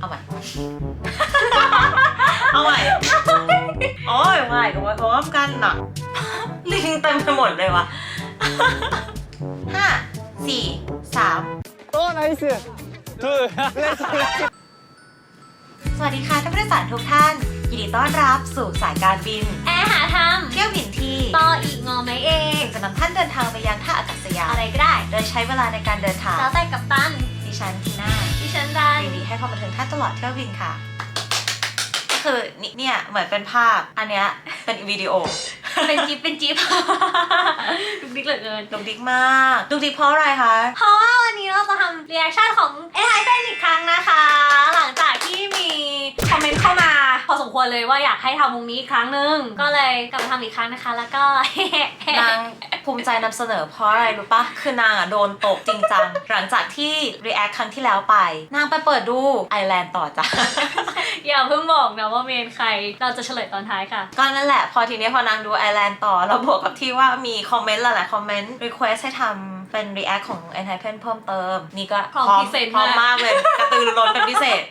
เอาใหม่ เอาใหม่อ๋อเอาใหม่กับไว้พร้อมกันน่ะลิงเต็มไปหมดเลยวะห้าสี่สามโอ้ไนส์ถูกสวัสดีค่ะท่านผู้โดยสารทุกท่าน ยินดีต้อนรับสู่สายการบิน แอร์หาทำเที่ยวบินที่ออีกงอไหมเอง จะนำท่านเดินทางไปยังท่าอากาศยานอะไรก็ได้ โดยใช้เวลาในการเดินทางแล้วแต่กับตัน ฉันทีน่าดิฉันดันยินดีให้ความบันเทิงท่านตลอดเที่ยวบินค่ะ ก็คือนี่เนี่ยเหมือนเป็นภาพ อันเนี้ยเป็นวิดีโอ เป็นจิ๊บเป็นจิ๊บ ดุกดิกเหลือเกิน ดุกดิกมาก ดุกดิกเพราะอะไรคะ เพราะว่าวันนี้เราจะทำเรีแอคชั่นของเอไอเซนอีกครั้งนะคะ หลังจากที่มีคอมเมนต์เข้ามา พอสมควรเลยว่าอยากให้ทำวงนี้อีกครั้งหนึ่งก็เลยกลับมาทำอีกครั้งนะคะ แล้วก็ นาง ภูมิใจนำเสนอเพราะอะไรรู้ปะคือนางอะโดนตกจริงจังหลังจากที่ react ครั้งที่แล้วไป นางไปเปิดดูไอแลนด์ต่อจ้ะอย่าเพิ่งบอกนะว่าเมนใครเราจะเฉลยตอนท้ายค่ะ ก็นั่นแหละพอทีนี้พอนางดูไอแลนด์ต่อแล้วบวกกับที่ว่ามีคอมเมนต์หลายๆคอมเมนต์ request ให้ทำเป็น react ของ a n t i p e n เพิ่มเติม นี่ก็พร้อมพิเศษพร้อมมากมากเลยกระตือรือร้นเป็นพิเศษ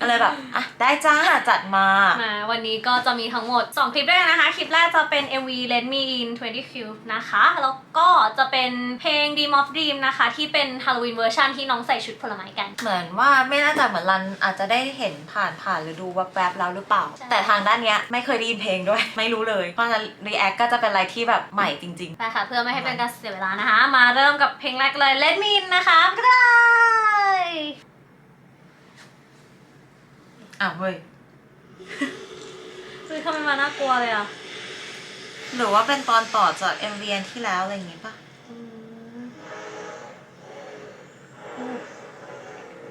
ก็เลยแบบอะได้จ้าจัดมามาวันนี้ก็จะมีทั้งหมด 2 คลิปด้วยกันนะคะ คลิปแรกจะเป็น MV Let Me In 20 Q นะคะ แล้วก็จะเป็นเพลง Dream of Dream นะคะ ที่เป็น Halloween เวอร์ชันที่น้องใส่ชุดผลไม้กัน เหมือนว่าไม่น่าจะเหมือนรันอาจจะได้เห็นผ่านผ่านหรือดูแวบๆแล้วหรือเปล่า ใช่ แต่ทางด้านเนี้ยไม่เคยได้ยินเพลงด้วย ไม่รู้เลย เพราะฉะนั้น react ก็จะเป็นอะไรที่แบบใหม่จริง ไปค่ะ เพื่อไม่ให้เป็นการเสียเวลานะคะ มาเริ่มกับเพลงแรกเลย Let Me In นะคะไปเลยๆ อะเว้ยคือทำไมมาน่ากลัวเลยอะหรือว่าเป็นตอนต่อจาก MV อันที่แล้วอะไรอย่างงี้ปะ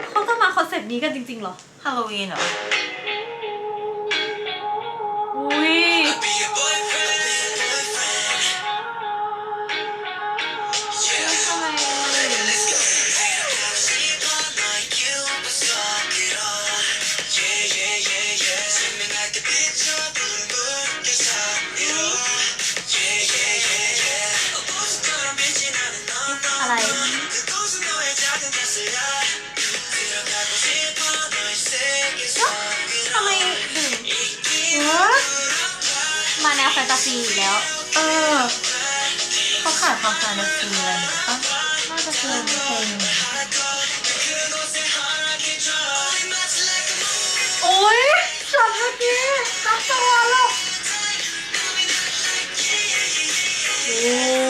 เขาจะมาคอนเซปต์นี้กันจริงๆเหรอฮาโลวีนเหรออุ้ย อะไร ทำไมถึงมาแนวแฟนตาซีอีกแล้ว เออเขาขาดความแฟนตาซีอะไรหรือปะน่าจะเป็นเพลงโอ้ยจบเมื่อกี้จับตัวแล้วโอ้เฮ้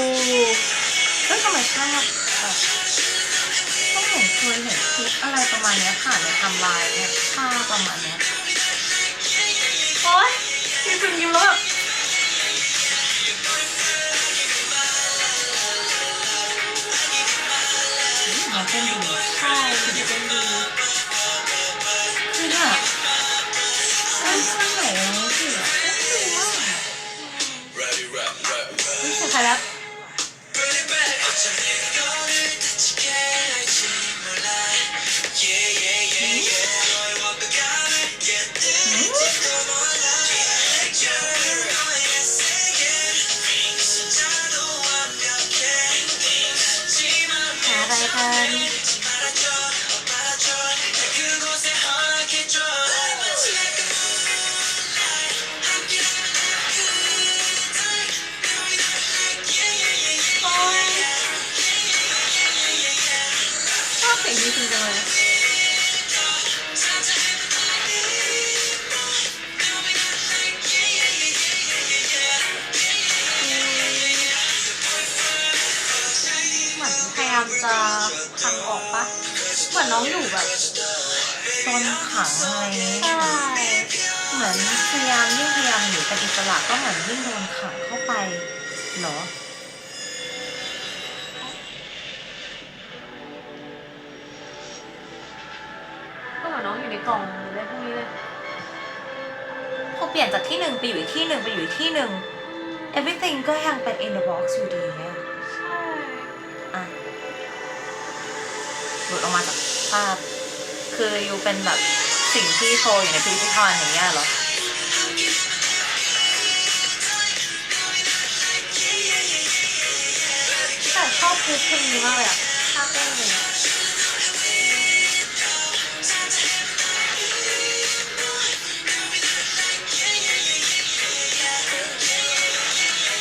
ยทำไมชอบแบบต้องเห็นเคยเห็นคลิปอะไรประมาณเนี้ยผ่านในไทำลายเนี่ยภาพประมาณเนี้ยโอ้ยยิ้มยิ้มแล้วแบบมันเป็นดีใช่เป็นดี พังออกปะเหมือนน้องอยู่แบบโดนขังอะไรนี้ใช่เหมือนพยายามยิ่งพยายามหนีเป็นอิสระก็เหมือนยิ่งโดนขังเข้าไปเหรอก็เหมือนน้องอยู่ในกล่องหรืออะไรพวกนี้เลยพอเปลี่ยนจากที่หนึ่งไปอยู่อีกที่หนึ่งไปอยู่อีกที่หนึ่ง everything ก็ยังเป็น in the box อยู่ดีเนี่ย หลุดออกมาจากภาพ คืออยู่เป็นแบบสิ่งที่โชว์อยู่ในพิพิธภัณฑ์อย่างเงี้ยเหรอแต่ชอบคือเงนี้มากเลยอะภาพเต้นเลย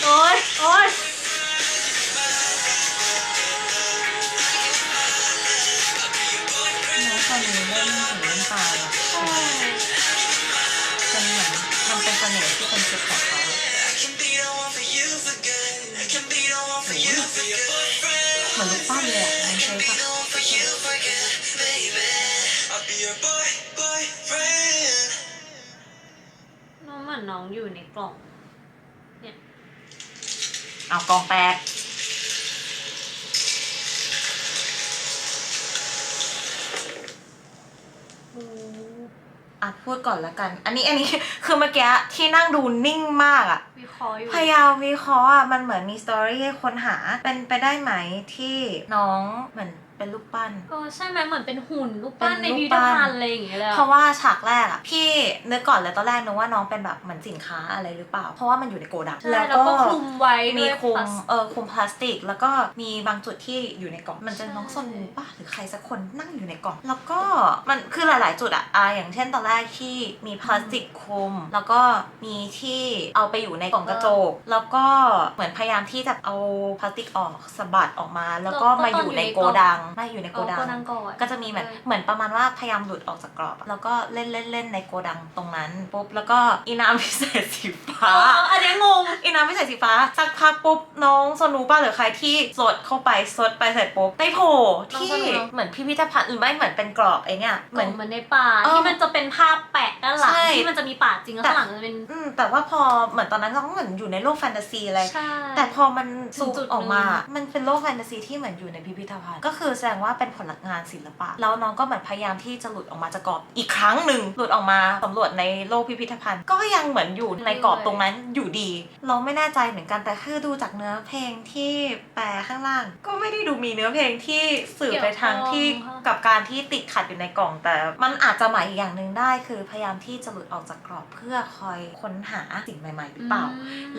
โอ๊ยโอ๊ย เหมือนลูกปั้นเลยอะมันใช่ปะน้องเหมือนน้องอยู่ในกล่อง เนี่ย เอากล่องแตก อะพูดก่อนละกัน อันนี้อันนี้ คือเมื่อกี้ที่นั่งดูนิ่งมากอะวิเคราะห์อยู่ พยายามวิเคราะห์อะมันเหมือนมีสตอรี่ให้ค้นหาเป็นไปได้ไหมที่น้องเหมือน เป็นลูกปั้น เออใช่ไหมเหมือนเป็นหุ่นรูปปั้นเป็นในรูปพิพิธปั้นภัณฑ์อะไรอย่างเงี้ยเลยอะเพราะว่าฉากแรกอะพี่นึกก่อนเลยตอนแรกนึกว่าน้องเป็นแบบเหมือนสินค้าอะไรหรือเปล่า เพราะว่ามันอยู่ในโกดังใช่แล้วก็คลุมไว้มีด้วยคลุพมลาสเออคลุมพลาสติก แล้วก็มีบางจุดที่อยู่ในกล่องมันจะน้องซนหรือป่ะหรือใครสักคนนั่งอยู่ในกล่องแล้วก็มันคือหลาย ๆ จุดอะอ่าอย่างเช่นตอนแรกที่มีพลาสติกคลุมแล้วก็มีที่เอาไปอยู่ในกล่องกระจก แล้วก็เหมือนพยายามที่จะเอาพลาสติกออกสะบัดออกมา แล้วก็มาอยู่ในโกดังไม่อยู่ในโกเอาดังโกดังก่อนก็จะมีเหมือนเหมือนประมาณว่าพยายามหลุดออกจากกรอบอะแล้วก็เล่นเล่นเล่นในโกดังตรงนั้นปุ๊บแล้วก็อีน้ำพิเศษสีฟ้า อ๋ออันเนี้ยงง อีน้ำพิเศษสีฟ้าสักพักปุ๊บน้องโซนูป้าหรือใครที่สดเข้าไปสดไปเสร็จปุ๊บไปโผล่ที่เหมือนพิพิธภัณฑ์หรือไม่เหมือนเป็นกรอบไอ้เนี่ยเหเหมืมืออน นเหมือนในป่าเออที่มันจะเป็นภาพแปะด้านหลังใช่ ที่มันจะมีป่าจริงแล้วแต่ข้างหลังจะเป็น อืมแต่ว่าพอเหมือนตอนนั้นเราก็เหมือนอยู่ในโลกแฟนตาซีอะไร ใช่ แต่พอมันสูจุดดๆออกมาหนึ่งมันเป็นโลกแฟนตาซีที่เหมือนอยู่ในพิพิธภัณฑ์ ก็คือแสดงว่าเป็นผลงานศิลปะ แล้วน้องก็เหมือนพยายามที่จะหลุดออกมาจากกรอบอีกครั้งหนึ่งหลุดออกมาสำรวจในโลกพิพิธภัณฑ์ ก็ยังเหมือนอยู่ในกรอบตรงนั้นอยู่ดี เราไม่แน่ใจเหมือนกันแต่คือดูจากเนื้อเพลงที่แปลข้างล่าง ก็ไม่ได้ดูมีเนื้อเพลงที่สื่อไปทางที่กับการที่ติดขัดอยู่ในกล่อง แต่มันอาจจะหมายอีกอย่างหนึ่งได้ คือพยายามที่จะหลุดออกจากกรอบเพื่อคอยค้นหาสิ่งใหม่ๆหรือเปล่า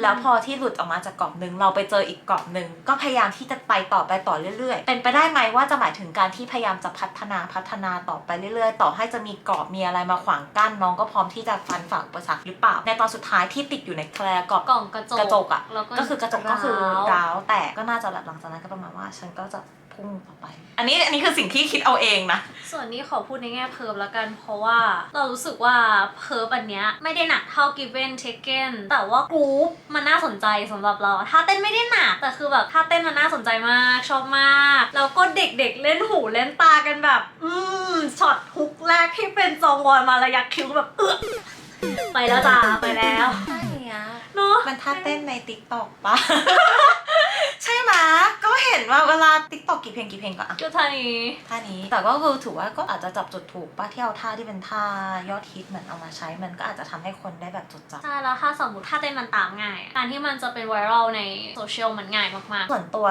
แล้วพอที่หลุดออกมาจากกรอบหนึ่งเราไปเจออีกกรอบหนึ่งก็พยายามที่จะไปต่อไปต่อเรื่อย ๆ เป็นไปได้ไหมว่าจะหมายถึงการที่พยายามจะพัฒนาพัฒนาต่อไปเรื่อยๆ ต่อให้จะมีกรอบมีอะไรมาขวางกั้นน้องก็พร้อมที่จะฟันฝ่าอุปสรรคหรือเปล่า ในตอนสุดท้ายที่ติดอยู่ในแคลกรอบกล่องกระจกกระจกอะแล้วก็ก็คือกระจกก็คือร้าวร้าวแต่ก็น่าจะหลังจากนั้นก็ประมาณว่า ฉันก็จะ พุ่งต่อไป อันนี้อันนี้คือสิ่งที่คิดเอาเองนะ ส่วนนี้ขอพูดในแง่เพิร์บแล้วกันเพราะว่าเรารู้สึกว่าเพิร์บอันเนี้ยไม่ได้หนักเท่า Given Taken แต่ว่ากรุ๊ปมันน่าสนใจสำหรับเราท่าเต้นไม่ได้หนักแต่คือแบบท่าเต้นมันน่าสนใจมากชอบมากแล้วก็เด็กๆเล่นหูเล่นตากันแบบ อืมช็อตฮุกแรกที่เป็นจองวอนมาระยักคิ้วแบบเออไปแล้วจ้าไปแล้วใช่อะเนาะมันท่าเต้นในติ๊กต็อกปะ ใช่ไหมก็เห็นว่าเวลาติ๊กต็อกกี่เพลงกี่เพลงก็อะก็ท่านี้ท่านี้ แต่ก็คือถือว่าก็อาจจะจับจุดถูกปะที่เอาท่าที่เป็นท่ายอดฮิตเหมือนเอามาใช้ มันก็อาจจะทำให้คนได้แบบจดจำใช่แล้วถ้าสมมติถ้าเต้นมันตามง่ายอะการที่มันจะเป็นไวรัลในโซเชียลมันง่ายมากส่วนตัว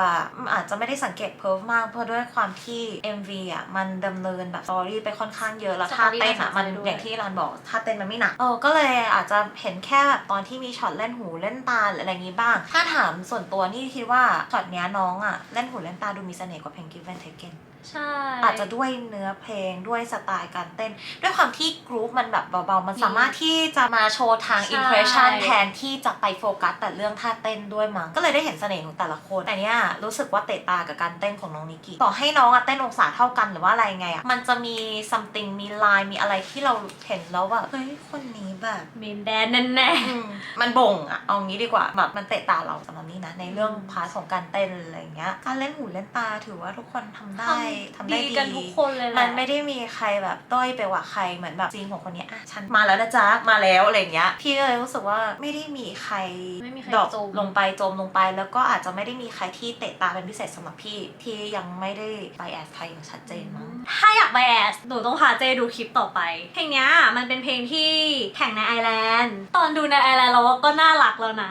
อาจจะไม่ได้สังเกตเพิร์ฟมากเพราะด้วยความที่ MV อะมันดำเนินแบบสตอรี่ไปค่อนข้างเยอะแล้วท่าเต้นอะมันอย่างที่รันบอกท่าเต้นมันไม่หนักเออก็เลยอาจจะเห็นแค่แบบตอนที่มีช็อตเล่นหูเล่นตาหรืออะไรอย่างงี้บ้าง ถ้าถามส่วนตัวนี่คิดว่าช็อตเนี้ยน้องอะเล่นหูเล่นตาดูมีเสน่ห์กว่าเพลง Give and Taken ๆ ใช่ อาจจะด้วยเนื้อเพลงด้วยสไตล์การเต้น ด้วยความที่กรุ๊ปมันแบบเบาๆ มันสามารถที่จะมาโชว์ทางใช่ อิมเพรสชันแทนที่จะไปโฟกัสแต่เรื่องท่าเต้นด้วยมั้งก็เลยได้เห็นเสน่ห์ของแต่ละคน แต่เนี้ยรู้สึกว่าเตะตากับการเต้นของน้องนิกกี้ต่อให้น้องอะเต้นองศาเท่ากันหรือว่าอะไรไงอะมันจะมี something มีลายมีอะไรที่เราเห็นแล้วว่าเฮ้ยคนนี้แบบ เมนแดนแน่ อืมมันบ่งอะเอางี้ดีกว่าแบบมันเตะตาเราสำหรับนี่นะ ในเรื่องพาร์ทของการเต้นอะไรอย่างเงี้ย การเล่นหูเล่นตาถือว่าทุกคนทำๆได้ทำได้ดีดี กันทุกคนเลยแหละ มันไม่ได้มีใครแบบด้อยไปกว่าใครเหมือนแบบจริงของคนเนี้ยอะฉันมาแล้วนะจ๊ะมาแล้วอะไรอย่างเงี้ยพี่ก็เลยรู้สึกว่าไม่ได้มีใครไม่มีใครดรอปจม ลงไปจมลงไป แล้วก็อาจจะไม่ได้มีใครที่เตะตาเป็นพิเศษสำหรับพี่ที่ยังไม่ได้ไปแอดใครอย่างชัดเจนมั้ง ถ้าอยากไปแอสหนูต้องพาเจดูคลิปต่อไป เพลงเนี้ยมันเป็นเพลงที่แข่งในไอร์แลนด์ ตอนดูในไอร์แลนด์เราก็น่ารักแล้วนะ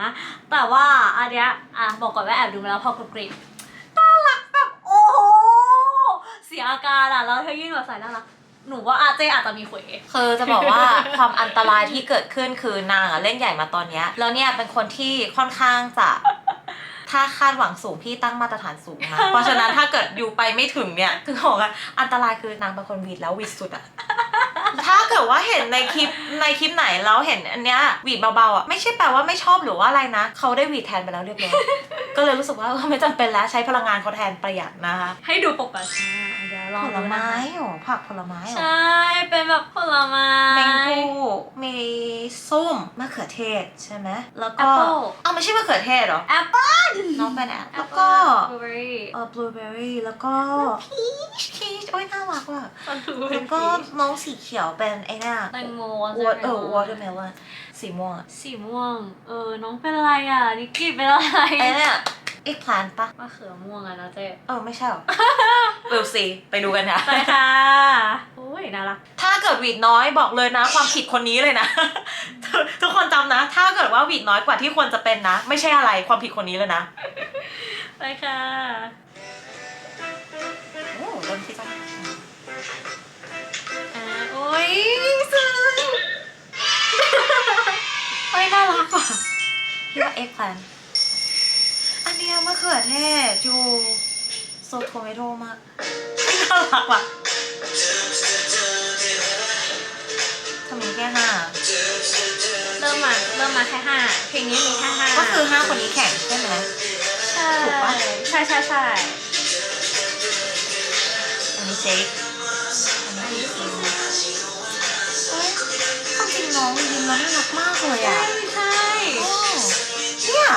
แต่ว่าอันเนี้ยอะบอกก่อนว่าแอบดูมาแล้วพอกรุบกริบน่ารักแบบโอ้โห เสียอาการอะแล้วเธอยิ่งแบบใส่น่ารักหนูว่าอาเจอาจจะมีเขวคือจะบอกว่า ความอันตรายที่เกิดขึ้นคือนางอะเล่นใหญ่มาตอนเนี้ยแล้วเนี่ยเป็นคนที่ค่อนข้างจะถ้าคาดหวังสูงพี่ตั้งมาตรฐานสูงนะ เพราะฉะนั้นถ้าเกิดอยู่ไปไม่ถึงเนี่ยคือบอกว่าอันตรายคือนางเป็นคนหวีดแล้วหวีดสุดอะ ถ้าเกิดว่าเห็นในคลิปในคลิปไหนแล้วเห็นอันเนี้ยหวีดเบาๆอะไม่ใช่แปลว่าไม่ชอบหรือว่าอะไรนะเขาได้หวีดแทนไปแล้วเรียบร้อยก็เลยรู้สึกว่าเออไม่จำเป็นแล้วใช้พลังงานเขาแทนประหยัดนะคะให้ดูปกติอะเดี๋ยวลองผลดูนะไม้คะเหรอผักผลไม้เหรอใช่เป็นแบบผลไม้แมงโก้มีส้มมะเขือเทศใช่ไหมแล้วก็ Apple อ้าวไม่ใช่มะเขือเทศเหรอแอปเปิ้ลน้องเป็นแอปแล้วก็ บลูเบอรี่เออบลูเบอร์รี่แล้วก็พีชพีชโอ้ยน่ารักว่ะแล้วก็น้องสีเขียวเป็นไอ้น่ะแตงโมวอเออวอเตอร์เมลอนสีม่วงอะสีม่วง เออ น้องเป็นอะไรอะ นิกกี้เป็นอะไรไอ้เนี่ยอีกพลานปะมะเขือม่วงอะนะเจ๊เออ ไม่ใช่หรอเวลซีไปดูกันค่ะไปค่ะโอ้ยน่ารัก ถ้าเกิดหวีดน้อยบอกเลยนะ ความผิดคนนี้เลยนะ ทุกคนจำนะ ถ้าเกิดว่าหวีดน้อยกว่าที่ควรจะเป็นนะ ไม่ใช่อะไรความผิดคนนี้เลยนะ ไปค่ะ ยซึ้งเฮ้ยน่ารักว่ะพี่ว่าเอ็กแพลนอันเนี้ยมะเขือเทศอยู่โซโทเมโตมากน่ารักว่ะทำไมแค่ห้าเริ่มมาเริ่มมาแค่ห้าเพลงนี้มีแค่ห้าก็คือห้าคนนี้แข่งใช่ไหมใช่ถูกปะใช่ใช่ใช่อันนี้เจค น้องยิ้มแล้วน่ารักมากเลยใช่อะใช่โอ้เนี่ย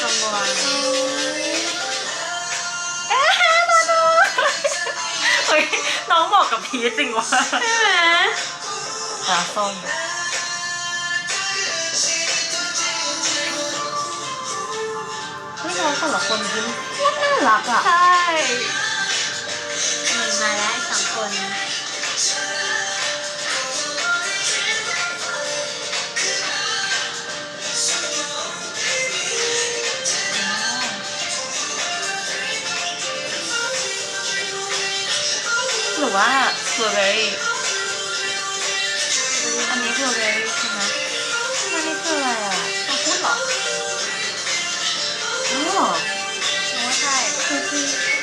กำลังเอ๊ะนาโนเฮ้ยน้องเหมาะกับพีชจริงวะใช่ไหมตาส้มเฮ้ยน้องแต่ละคนยิ้มน่ารักอะใช่ มีมาแล้วอีกสองคนหรือว่าบลูเบอรี่อันนี้บลูเบอรี่ใช่ไหมอันนี้คืออะไรอะมาพูดเหรออ๋อหนูว่าใช่คือคือ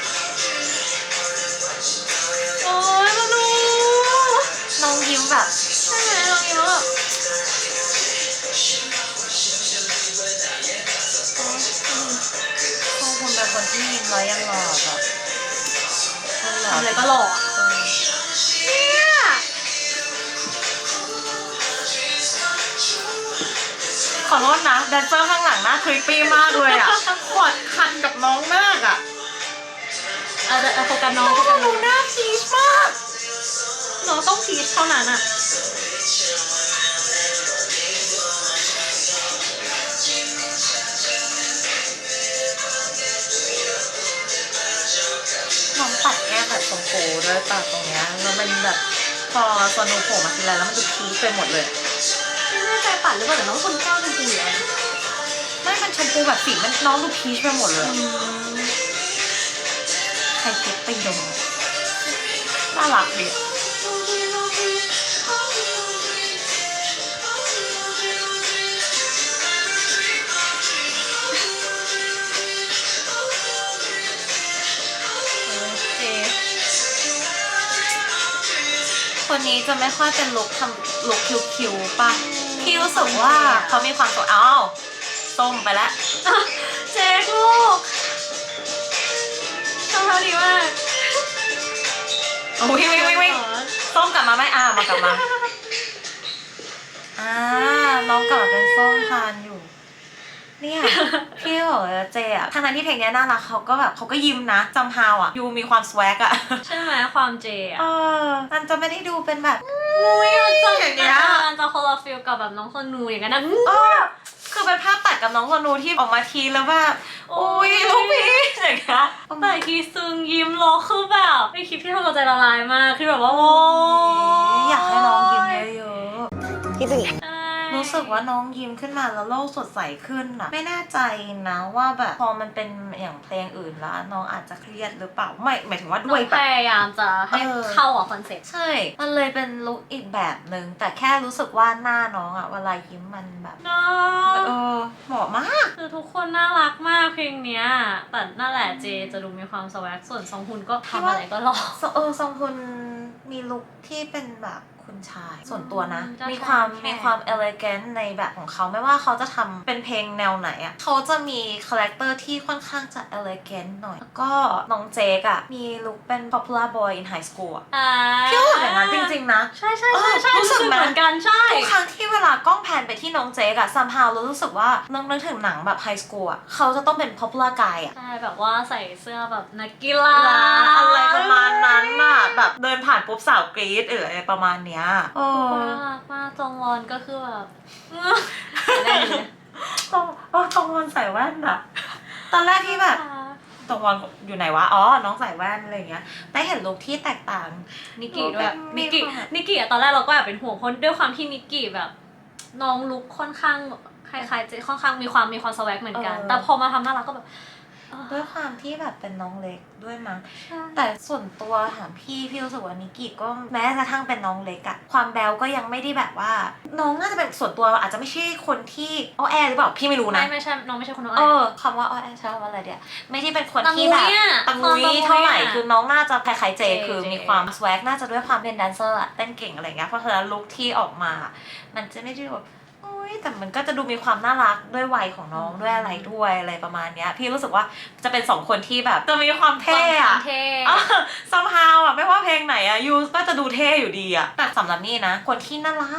คนที่ยิ้มแล้วยังหล่อแบบหลอทำอะไรก็หล่อเออเนี่ยขอโทษนะแดนเซอร์ข้างหลังหน้าคลิปปี้มากเลยอะขวดคันกับน้องมากอะเอาเอาโฟกัสน้องน้องโฟกัสหนูน้องหน้าพีชมากน้องต้องพีชเท่านั้นอะ ชมพูด้วยปากตรงเนี้ยแล้วมันแบบพอสนุกโผล่มาทีไรแล้วมันดูพีชไปหมดเลยไม่แน่ใจปัดหรือเปล่าแต่น้องคนแก้วจริงๆเลยไม่มันชมพูแบบสีมันน้องดูพีชไปหมดเลยใครเก็บไปดมน่ารักดี คนนี้จะไม่ค่อยเป็นลุคทำลุคคิวๆป่ะ พี่รู้สึกว่าเขามีความสวยอ้าวส้มไปแล้วเจ๊กลูกทำเท่าดีมากโอ้ยวิ่งวิ่งวิ่งส้มกลับมาไหมอ่ามากลับมา อ่าน้องกลับมาเป็นส้มทานอยู่ เนี่ยพี่บอกเลยว่าเจอะทางนั้นที่เพลงเนี้ยน่ารักเขาก็แบบเขาก็ยิ้มนะจำฮาวอะยูมีความสวกอะใช่ไหมความเจเออะอมันจะไม่ได้ดูเป็นแบบอุ้ยมันจะอย่างเงี้ยมันจะคนละฟิลกับแบบน้องคนนูอย่างนั้นนะเออคือเป็นภาพตัดกับน้องคนนูที่ออกมาทีแล้วแบบโอ้ยลูกพี่อย่างเงี้ยแต่ทีซึงยิ้มโลคือแบบในคลิปที่ทำเราใจละลายมากคือแบบว่าโอ้อยากให้น้องยิ้มเยอะใช่ๆ รู้สึกว่าน้องยิ้มขึ้นมาแล้วโลกสดใสขึ้นอะไม่แน่ใจนะว่าแบบพอมันเป็นอย่างเพลงอื่นแล้วน้องอาจจะเครียดหรือเปล่าไม่หมายถึงว่าน้ด้อวยงแบพบยายามจะให้เออเข้ากับคอนเซ็ปต์ใช่ มันเลยเป็นลุคอีกแบบหนึ่งแต่แค่รู้สึกว่าหน้าน้องอะเวลายิ้มมันแบบเนาะเออเหมาะมากคือทุกคนน่ารักมากเพลงเนี้ยแต่นั่นแหละเจจะดูมีความสวักส่วนซองฮุนก็ทำอะไรก็หล่อเออซองฮุนมีลุคที่เป็นแบบ คุณชาย ส่วนตัวนะอืมเจ้ามีความชายแขกมีความเอเล a n t ในแบบของเขาไม่ว่าเขาจะทำเป็นเพลงแนวไหนอะ่ะเขาจะมีคาแรคเตอร์ที่ค่อนข้างจะเอเล a n t หน่อย แล้วก็น้องเจกอะ่ะ มีลุคเป็น popular boy in high school อะอ่าพี่รู้สึกอย่างนั้นจริง ๆ นะ ใช่ใช่ใช่ใช่เออรู้รู้สึสึกกไหมเหมือนกันใช่ทุกครั้งที่เวลากล้องแพนไปที่น้องเจกอะซัมฮาวรู้สึกว่านึกนึกถึงหนังแบบไฮสคูลอะเขาจะต้องเป็น popular guy อะใช่แบบว่าใส่เสื้อแบบนักกีฬาอะไรประมาณนั้นน่ะแบบเดินผ่านปุ๊บสาวกรี๊ดหรืออะไรประมาณเนี้ยโอ้มากมากจองวอนก็คือแบบได้เลยต้องโอ้ตองวันใส่แว่นอะตอนแรกที่แบบตองวันอยู่ไหนวะ อ๋อ น้องใส่แว่นอะไรอย่างเงี้ย ได้เห็นลุคที่แตกต่าง นิกกี้ด้วยมีนิกกี้ความแบบนิกกี้อะตอนแรกเราก็แอบเป็นห่วงคนด้วยความที่นิกกี้แบบ น้องลุคค่อนข้างคล้ายๆเจค่อนข้างมีความมีความสวักเหมือนกัน เออ แต่พอมาทำน่ารักก็แบบเออ ด้วยความที่แบบเป็นน้องเล็กด้วยมั้งใช่แต่ส่วนตัวถามพี่พี่รู้สึกว่านิกกี้ก็แม้กระทั่งเป็นน้องเล็กอะความแบลก็ยังไม่ได้แบบว่า น้องน่าจะเป็นส่วนตัวอาจจะไม่ใช่คนที่อ้อแอหรือเปล่าพี่ไม่รู้นะไม่ไม่ใช่น้องไม่ใช่คนน้องเอแออคำว่าอ้อแอใช่คำว่าอะไรเดียวไม่ได้เป็นคนตังที่มุแบยบอะตังมุควมยเท่าไหร่ะคือน้องน่าจะคล้ายๆเจเจคือเจมีความสวกน่าจะด้วยความเป็นแดนเซอร์อะเต้นเก่งอะไรเงี้ยเพราะฉะนั้นลุคที่ออกมา มันจะไม่ได้แบบโอ้ ยแต่มันก็จะดูมีความน่ารักด้วยวัยของน้องด้วยอะไรด้วยอะไรประมาณเนี้ย พี่รู้สึกว่าจะเป็นสองคนที่แบบจะมีความเท่อะเท่ซัมฮาวอะไม่ว่าเพลงไหนอะยูก็จะดูเท่อยู่ดีอะแต่สำหรับนี่นะ คนที่น่ารั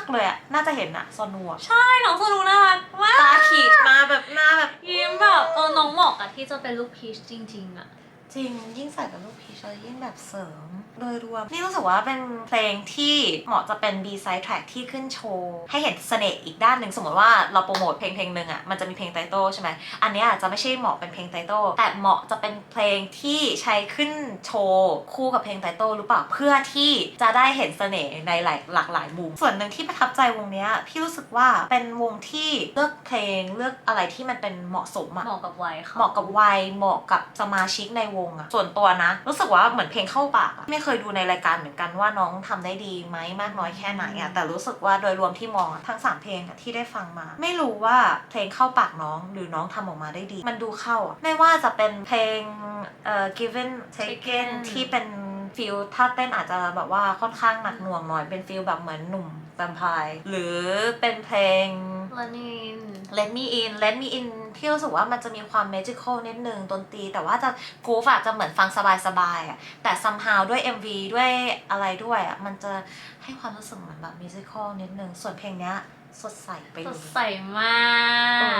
กเลยอะน่าจะเห็นอะซอนัวใช่น้องสนุน่ารักมากตาขีดมาแบบหน้าแบบยิ้มแบบเออน้องเหมาะกับที่จะเป็นลูกพีชจริง ๆอะจริงยิ่งใส่กับลูกพีชแล้วยิ่งแบบเสริม โดยรวม นี่รู้สึกว่าเป็นเพลงที่เหมาะจะเป็น B side track ที่ขึ้นโชว์ ให้เห็นเสน่ห์อีกด้านหนึ่งสมมติว่าเราโปรโมทเพลงเพลงหนึ่งอะมันจะมีเพลงไตเติลใช่ไหมอันเนี้ยอาจจะไม่ใช่เหมาะเป็นเพลงไตเติลแต่เหมาะจะเป็นเพลงที่ใช้ขึ้นโชว์คู่กับเพลงไตเติลหรือเปล่าเพื่อที่จะได้เห็นเสน่ห์ในหลายหลากหลายมุมส่วนหนึ่งที่ประทับใจวงเนี้ยพี่รู้สึกว่าเป็นวงที่เลือกเพลงเลือกอะไรที่มันเป็นเหมาะสมอะเหมาะกับวัยเขาเหมาะกับวัยเหมาะกับสมาชิกในวงอะส่วนตัวนะ รู้สึกว่าเหมือนเพลงเข้าปากอะไม่เคยดูในรายการเหมือนกันว่าน้องทำได้ดีไหมมากน้อยแค่ไหนอะแต่รู้สึกว่าโดยรวมที่มองอะทั้งสามเพลงอะที่ได้ฟังมา ไม่รู้ว่าเพลงเข้าปากน้องหรือน้องทำออกมาได้ดี มันดูเข้าอะไม่ว่าจะเป็นเพลงเอ่อ given taken Taken ที่เป็นฟิลถ้าเต้นอาจจะแบบว่าค่อนข้างหนักหน่วงหน่อยเป็นฟิลแบบเหมือนหนุ่มแวมไพร์หรือเป็นเพลงลานิน Let Me In Let Me In พี่รู้สึกว่ามันจะมีความ magical นิดนึงดนตรี แต่ว่าจะกูฟอะจะเหมือนฟังสบายๆอะแต่ somehow ด้วย MV ด้วยอะไรด้วยอะมันจะให้ความรู้สึกเหมือนแบบ musical นิดนึง ส่วนเพลงเนี้ย สดใสไปสเลดยใสมา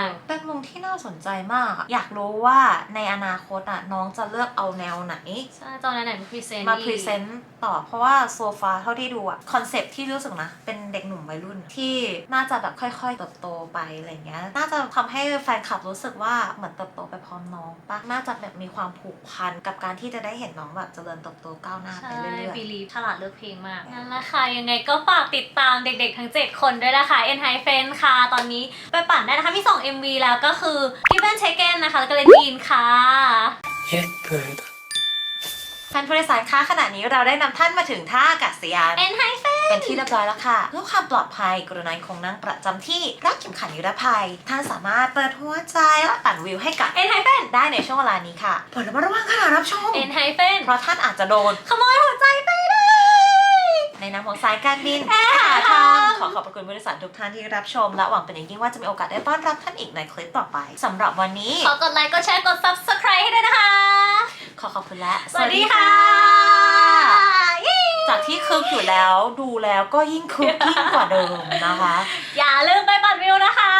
กเป็นวงที่น่าสนใจมากอะอยากรู้ว่าในอนาคตอะน้องจะเลือกเอาแนวไหน ใช่ตอนไหนๆมาพรีเซนต์มาพรีเซนต์ต่อเพราะว่าโซฟาเท่าที่ดูอะคอนเซปที่รู้สึกนะ เป็นเด็กหนุ่มวัยรุ่น ที่น่าจะแบบค่อยๆเติบโตไปอะไรเงี้ยน่าจะทำให้แฟนคลับรู้สึกว่าเหมือนเติบโตไปพร้อมน้องปะน่าจะแบบมีความผูกพันกับการที่จะได้เห็นน้องแบบเจริญเติบโตก้าวหน้าไปใช่เรื่อย บีลีฟฉลาดเลือกเพลงมากนั่นแหละค่ะยังไงก็ฝากติดตามเด็กๆทั้ง 7 คนด้วยนะคะ e n h i f r i e n d ค่ะ ตอนนี้ไปปั่นได้นะคะ มี 2 MV แล้วก็คือ Given Taken นะคะ แล้วก็ Let Me In ค่ะ 예쁘다 ๆท่านผู้โดยสารคะขณะนี้เราได้นำท่านมาถึงท่าอากาศยาน e n h i f r i e n d เป็นที่เรียบร้อยแล้วค่ะ เพื่อความปลอดภัยกรุณาคงนั่งประจำที่รักเข็มขัดนิรภัย ท่านสามารถเปิดหัวใจและปั่นวิวให้กับ e n h i f r i e n d ได้ในช่วงเวลานี้ค่ะผลระมัดระวังขณะรับชม e n h i f r i e n d เพราะท่านอาจจะโดน ขโมยหัวใจไปได้ ในนามของสายการบินแอร์หาททาองงขอขอบพระคุณผู้โดยสารทุกท่านที่รับชม และหวังเป็นอย่างยิ่งว่าจะมีโอกาสได้ต้อนรับท่านอีกในคลิปต่อไปสำหรับวันนี้ ขอกดไลค์กดแชร์กด subscribe ให้ด้วยนะคะ ขอขอบคุณและสวัสดีค่ะเย้จากที่คึกอยู่แล้วดูแล้วก็ยิ่งคึกยิ่งกว่าเดิมนะคะ อย่าลืมไปปั่นวิวนะคะ